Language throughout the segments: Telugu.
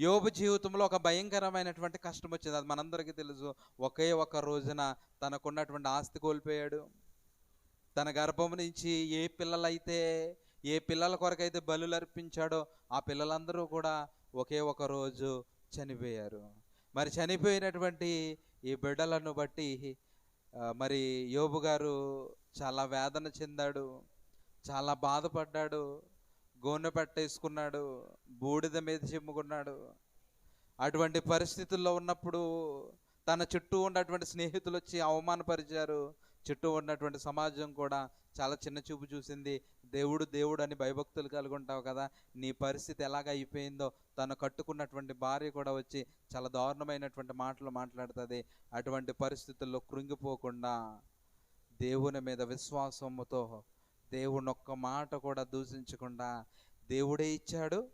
యోబు జీవితంలో ఒక భయంకరమైనటువంటి కష్టం వచ్చింది. అది మనందరికీ తెలుసు. ఒకే ఒక రోజున తనకున్నటువంటి ఆస్తి కోల్పోయాడు. తన గర్భం నుంచి ఏ పిల్లలైతే ఏ పిల్లల కొరకైతే బలులు అర్పించాడో ఆ పిల్లలందరూ కూడా ఒకే ఒక రోజు చనిపోయారు. మరి చనిపోయినటువంటి ఈ బిడ్డలను బట్టి మరి యోబు గారు చాలా వేదన చెందాడు. చాలా బాధపడ్డాడు. గోనె పట్టేసుకున్నాడు బూడిద మీద చిమ్ముకున్నాడు. అటువంటి పరిస్థితుల్లో ఉన్నప్పుడు తన చుట్టూ ఉన్నటువంటి స్నేహితులు వచ్చి అవమానపరిచారు. చుట్టూ ఉన్నటువంటి సమాజం కూడా చాలా చిన్న చూపు చూసింది. దేవుడు దేవుడు అని భయభక్తులు కలిగి ఉంటావు కదా నీ పరిస్థితి ఎలాగ అయిపోయిందో తను కట్టుకున్నటువంటి భార్య కూడా వచ్చి చాలా దారుణమైనటువంటి మాటలు మాట్లాడుతుంది. అటువంటి పరిస్థితుల్లో కృంగిపోకుండా దేవుని మీద విశ్వాసముతో దేవుని ఒక్క మాట కూడా దూషించకుండా దేవుడే ఇచ్చాడు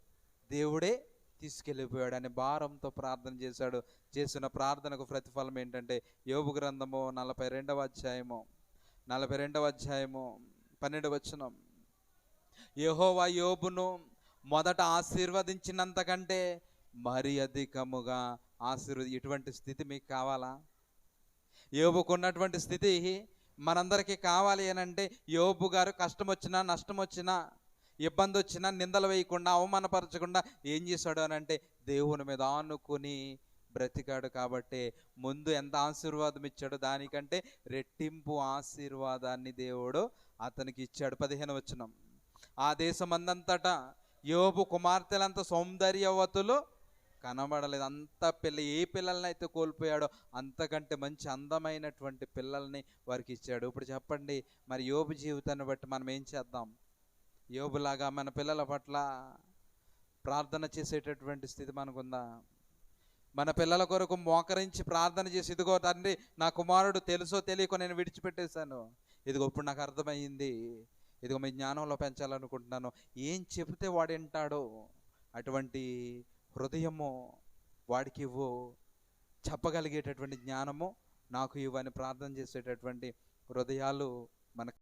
దేవుడే తీసుకెళ్ళిపోయాడు అనే భారంతో ప్రార్థన చేశాడు. చేసిన ప్రార్థనకు ప్రతిఫలం ఏంటంటే యోగు గ్రంథము నలభై రెండవ అధ్యాయము నలభై రెండవ అధ్యాయము పన్నెండు వచనం. యహోవా యోబును మొదట ఆశీర్వదించినంతకంటే మరి అధికముగా ఆశీర్వది ఇటువంటి స్థితి మీకు కావాలా? యోబుకున్నటువంటి స్థితి మనందరికీ కావాలి అనంటే యోపు యోబు గారు కష్టం వచ్చినా నష్టం వచ్చినా ఇబ్బంది వచ్చినా నిందలు వేయకుండా అవమానపరచకుండా ఏం చేశాడు అనంటే దేవుని మీద ఆనుకుని బ్రతికాడు కాబట్టి ముందు ఎంత ఆశీర్వాదం ఇచ్చాడో దానికంటే రెట్టింపు ఆశీర్వాదాన్ని దేవుడు అతనికి ఇచ్చాడు. పదిహేను వచనం. ఆ దేశమందంతటా యోబు కుమార్తెలంత సౌందర్యవతులు కనబడలేదు. అంత పిల్ల ఏ పిల్లల్ని అయితే కోల్పోయాడో అంతకంటే మంచి అందమైనటువంటి పిల్లల్ని వారికి ఇచ్చాడు. ఇప్పుడు చెప్పండి మరి యోబు జీవితాన్ని బట్టి మనం ఏం చేద్దాం? యోబులాగా మన పిల్లల పట్ల ప్రార్థన చేసేటటువంటి స్థితి మనకుందా? మన పిల్లల కొరకు మోకరించి ప్రార్థన చేసి ఇదిగో తండ్రి నా కుమారుడు తెలుసో తెలియకో నేను విడిచిపెట్టేశాను. ఇదిగో ఇప్పుడు నాకు అర్థమైంది. ఇదిగో మీ జ్ఞానంలో పెంచాలనుకుంటున్నాను. ఏం చెబితే వాడు వింటాడో అటువంటి హృదయము వాడికి ఇవ్వు చెప్పగలిగేటటువంటి జ్ఞానము నాకు ఇవ్వని ప్రార్థన చేసేటటువంటి హృదయాలు మనకు